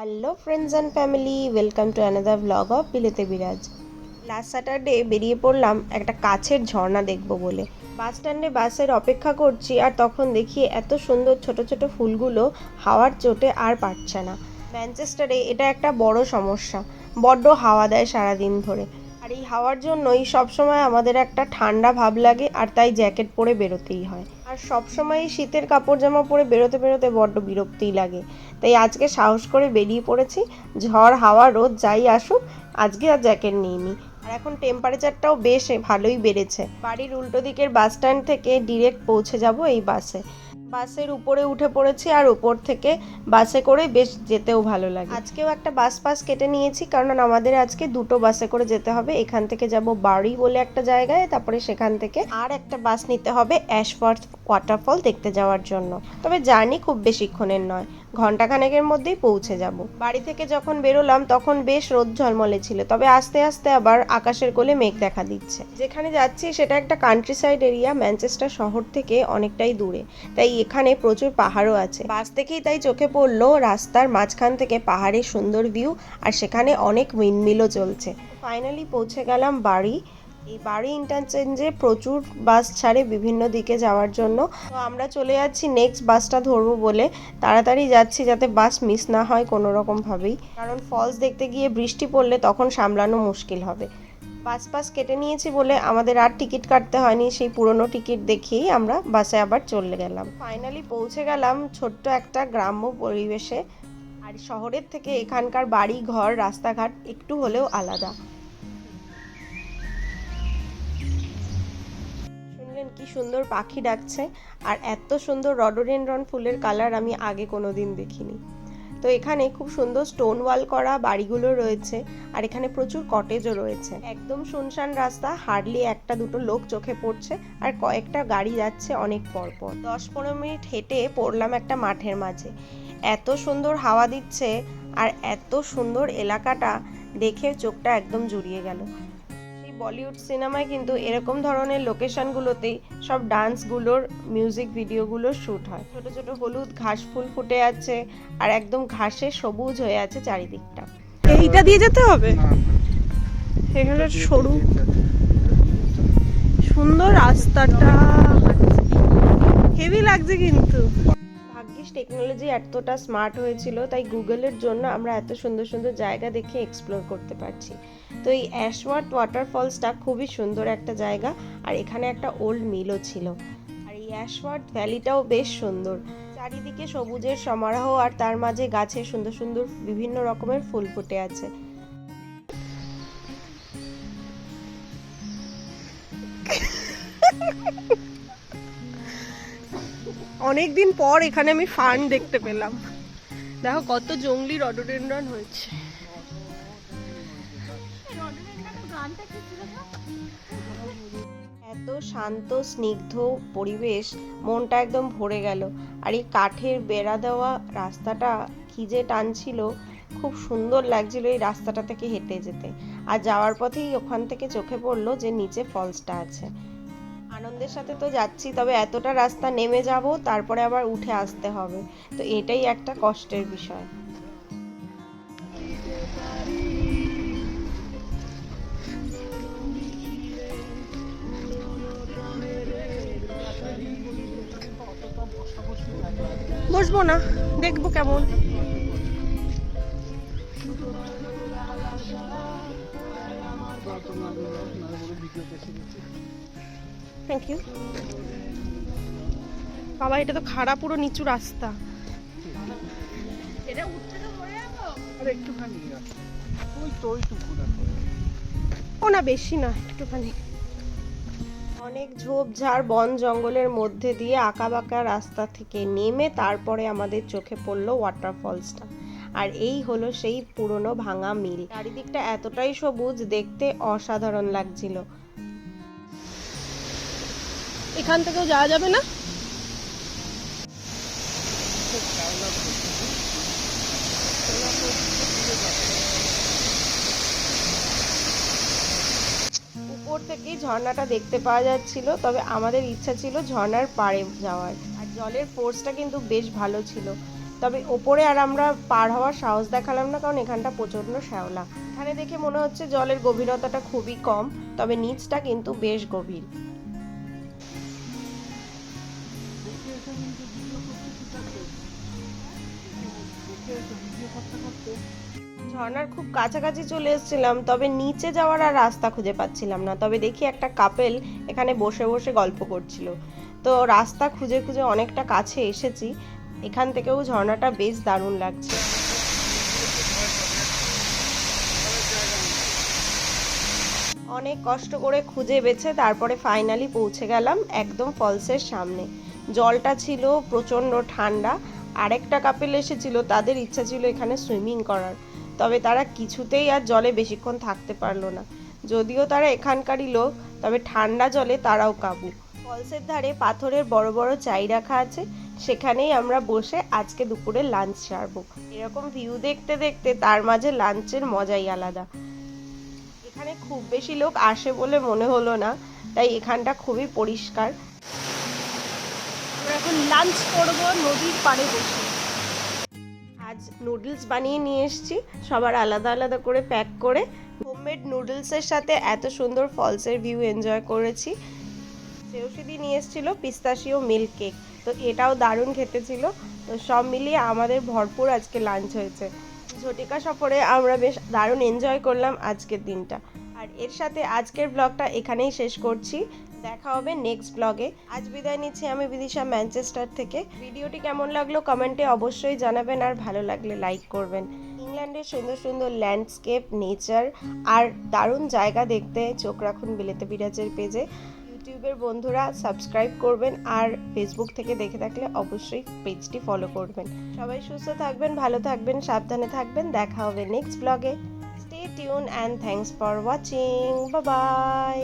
Hello friends and family welcome to another blog of বিলেতে Biraj last Saturday বেরিয়ে পড়লাম একটা কাছের ঝর্ণা দেখব বলে। বাস স্ট্যান্ডে বাসের অপেক্ষা করছি আর তখন দেখি এত সুন্দর ছোট ছোট ফুলগুলো হাওয়ার চোটে আর পারছে না। ম্যানচেস্টারে এটা একটা বড় সমস্যা। বড্ড হাওয়া দেয় সারাদিন ধরে। আর এই হাওয়ার জন্যই সবসময় আমাদের একটা ঠান্ডা ভাব লাগে আর তাই জ্যাকেট পরে বেরোতেই হয়। আর সবসময় শীতের কাপড় জামা পরে বেরোতে বেরোতে বড্ড বিরক্তিই লাগে। তাই আজকে সাহস করে বেরিয়ে পড়েছি। ঝড়, হাওয়া, রোদ যাই আসুক, আজকে আর জ্যাকেট নিইনি। আর এখন টেম্পারেচারটাও বেশ ভালোই বেড়েছে। বাড়ির উল্টো দিকের বাস স্ট্যান্ড থেকে ডিরেক্ট পৌঁছে যাব এই বাসে বাসের উপরে উঠে পড়েছি আর উপর থেকে বাসে করে বেশ যেতেও ভালো লাগে। আজকেও একটা বাস পাস কেটে নিয়েছি, কারণ আমাদের আজকে দুটো বাসে করে যেতে হবে। এখান থেকে যাব বাড়ি বলে একটা জায়গায়, তারপরে সেখান থেকে আর একটা বাস নিতে হবে অ্যাশওয়ার্থ ওয়াটারফল দেখতে যাওয়ার জন্য। তবে জার্নি খুব বেশিক্ষণের নয়। ঘন্টাখানেকের মধ্যেই পৌঁছে যাব। বাড়ি থেকে যখন বেরোলাম, তখন বেশ রোদ ঝলমলে ছিল, তবে আস্তে আস্তে আবার আকাশের কোলে মেঘ দেখা দিচ্ছে। যেখানে যাচ্ছি, সেটা একটা কান্ট্রি সাইড এরিয়া ম্যানচেস্টার শহর থেকে অনেকটাই দূরে, তাই এখানে প্রচুর পাহাড়ও আছে। বাস থেকেই তাই চোখে পড়ল রাস্তার মাঝখান থেকে পাহাড়ের সুন্দর ভিউ আর সেখানে অনেক উইন্ডমিলও চলছে। ফাইনালি পৌঁছে গেলাম বাড়ি এই বাড়ি ইন্টারচেঞ্জে প্রচুর বাস ছাড়ে বিভিন্ন দিকে যাওয়ার জন্য। তো আমরা চলে যাচ্ছি নেক্সট বাসটা ধরবো বলে। তাড়াতাড়ি যাচ্ছি যাতে বাস মিস না হয় কোনো রকমভাবেই কারণ ফলস দেখতে গিয়ে বৃষ্টি পড়লে তখন সামলানো মুশকিল হবে। বাস পাস কেটে নিয়েছি বলে আমাদের আর টিকিট কাটতে হয়নি। সেই পুরনো টিকিট দেখিয়েই আমরা বাসে আবার চলে গেলাম। ফাইনালি পৌঁছে গেলাম ছোট্ট একটা গ্রাম্য পরিবেশে। আর শহরের থেকে এখানকার বাড়ি, ঘর, রাস্তাঘাট একটু হলেও আলাদা। শুনলেন কি সুন্দর পাখি ডাকছে আর এত সুন্দর রডোডেনড্রন ফুলের কালার আমি আগে কোনোদিন দেখিনি। তো এখানে খুব সুন্দর স্টোন ওয়াল করা বাড়িগুলো রয়েছে আর এখানে প্রচুর কটেজও রয়েছে। একদম শুনশান রাস্তা, হার্ডলি একটা দুটো লোক চোখে পড়ছে আর কয়েকটা গাড়ি যাচ্ছে অনেক পর পর দশ পনেরো মিনিট হেঁটে পড়লাম একটা মাঠের মাঝে। এত সুন্দর হাওয়া দিচ্ছে আর এত সুন্দর এলাকাটা দেখে চোখটা একদম জুড়িয়ে গেল। বলিউড সিনেমায় কিন্তু এরকম ধরনের লোকেশনগুলোতেই সব ডান্সগুলোর মিউজিক ভিডিওগুলো শ্যুট হয়। ছোট ছোট হলুদ ঘাস ফুল ফুটে আছে আর একদম ঘাসে সবুজ হয়ে আছে চারিদিকটা। এইটা দিয়ে যেতে হবে? এখানে সরু। সুন্দর রাস্তাটা। হেভি লাগছে কিন্তু। ভাগ্যিস টেকনোলজি এতটা স্মার্ট হয়েছিল তাই গুগলের জন্য আমরা এত সুন্দর সুন্দর জায়গা দেখে এক্সপ্লোর করতে পারছি। তো এই অ্যাশওয়ার্থ ওয়াটারফলসটা খুবই সুন্দর একটা জায়গা, আর এখানে একটা ওল্ড মিলও ছিল। আর এই অ্যাশওয়ার্থ ভ্যালিটাও বেশ সুন্দর। চারিদিকে সবুজের সমারোহ, আর তার মাঝে গাছে সুন্দর সুন্দর বিভিন্ন রকমের ফুল ফুটে আছে। অনেকদিন পর এখানে আমি ফার্ন দেখতে পেলাম। দেখো কত জঙ্গলি রডোডেন্ড্রন হয়েছে। শান্ত, স্নিগ্ধ পরিবেশ মনটা একদম ভরে গেল। আর এই কাঠের বেড়া দেওয়া রাস্তাটা কি যে টানছিল, খুব সুন্দর লাগছিল এই রাস্তাটা থেকে হেঁটে যেতে। আর যাওয়ার পথেই ওখান থেকে চোখে পড়ল যে নিচে ফলসটা আছে। আনন্দের সাথে তো যাচ্ছি, তবে এতটা রাস্তা নেমে যাব, তারপরে আবার উঠে আসতে হবে। তো এটাই একটা কষ্টের বিষয়। বসবো না দেখব কেমন। থ্যাংক ইউ বাবা এটা তো খারাপ পুরো নিচু রাস্তা। আরে একটুখানি ওই তো ওইটুকু ও না বেশি না একটুখানি। অনেক ঝোপঝাড় বন জঙ্গলের মধ্যে দিয়ে আঁকাবাঁকা রাস্তা থেকে নেমে তারপরে আমাদের চোখে পড়ল ওয়াটারফলসটা আর এই হলো সেই পুরনো ভাঙা মিল। চারিদিকটা এতটাই সবুজ দেখতে অসাধারণ লাগছিল। এখান থেকেও যাওয়া যাবে না? থেকেই ঝর্ণাটা দেখতে পাওয়া যাচ্ছিল, তবে আমাদের ইচ্ছা ছিল ঝর্ণার পাড়ে যাওয়ার। আর জলের ফোর্সটা কিন্তু বেশ ভালো ছিল। তবে ওপরে আর আমরা পার হওয়ার সাহস দেখালাম না, কারণ এখানটা প্রচণ্ড শ্যাওলা। এখানে দেখে মনে হচ্ছে জলের গভীরতাটা খুবই কম, তবে নিচটা কিন্তু বেশ গভীর। দেখে এসে ঝর্ণার খুব কাছাকাছি চলে এসেছিলাম, তবে নিচে যাওয়ার আর রাস্তা খুঁজে পাচ্ছিলাম না। তবে দেখি একটা কাপেল এখানে বসে বসে গল্প করছিল। তো রাস্তা খুঁজে খুঁজে অনেকটা কাছে এসেছি। এখান থেকেও ঝর্ণাটা বেশ দারুণ লাগছে। অনেক কষ্ট করে খুঁজে বেছে তারপরে ফাইনালি পৌঁছে গেলাম একদম ফলসের সামনে। জলটা ছিল প্রচণ্ড ঠান্ডা আরেকটা কাপেল এসেছিল, তাদের ইচ্ছা ছিল এখানে সুইমিং করার। তবে তারা কিছুতেই আর জলে বেশিক্ষণ থাকতে পারল না। যদিও তারা এখানকারই লোক, তবে ঠান্ডা জলে তারাও কাবু। ফলসের ধারে পাথরের বড় বড় চাই রাখা আছে, সেখানেই আমরা বসে আজকে দুপুরে লাঞ্চ সারবো। এরকম ভিউ দেখতে দেখতে তার মাঝে লাঞ্চের মজাই আলাদা। এখানে খুব বেশি লোক আসে বলে মনে হলো না, তাই এখানটা খুবই পরিষ্কার। এখন লাঞ্চ করব নদীর পাড়ে বসে। আজ নুডলস বানিয়ে নিয়ে এসেছি। সবার আলাদা আলাদা করে প্যাক করে। হোমমেড নুডলসের সাথে এত সুন্দর ফলসের ভিউ এনজয় করেছি। সেউসিদি নিয়ে এসেছিল পিস্তাশিও মিল্ক কেক তো এটাও দারুণ খেতে ছিল। তো সব মিলিয়ে আমাদের ভরপুর আজকে লাঞ্চ হয়েছে। ঝটিকা সফরে আমরা বেশ দারুণ এনজয় করলাম আজকের দিনটা। আর এর সাথে আজকের ব্লগটা এখানেই শেষ করছি। দেখা হবে নেক্সট ব্লগে আজ বিদায় নিচ্ছি আমি বিদিশা ম্যানচেস্টার থেকে। ভিডিওটি কেমন লাগল কমেন্টে অবশ্যই জানাবেন আর ভালো লাগলে লাইক করবেন। ইংল্যান্ডের সুন্দর সুন্দর ল্যান্ডস্কেপ নেচার আর দারুণ জায়গা দেখতে চোখ রাখুন বিলেতে বিরাজের পেজে ইউটিউবের বন্ধুরা সাবস্ক্রাইব করবেন আর ফেসবুক থেকে দেখে থাকলে অবশ্যই পেজটি ফলো করবেন। সবাই সুস্থ থাকবেন, ভালো থাকবেন, সাবধানে থাকবেন। দেখা হবে নেক্সট ব্লগে stay tune and thanks for watching bye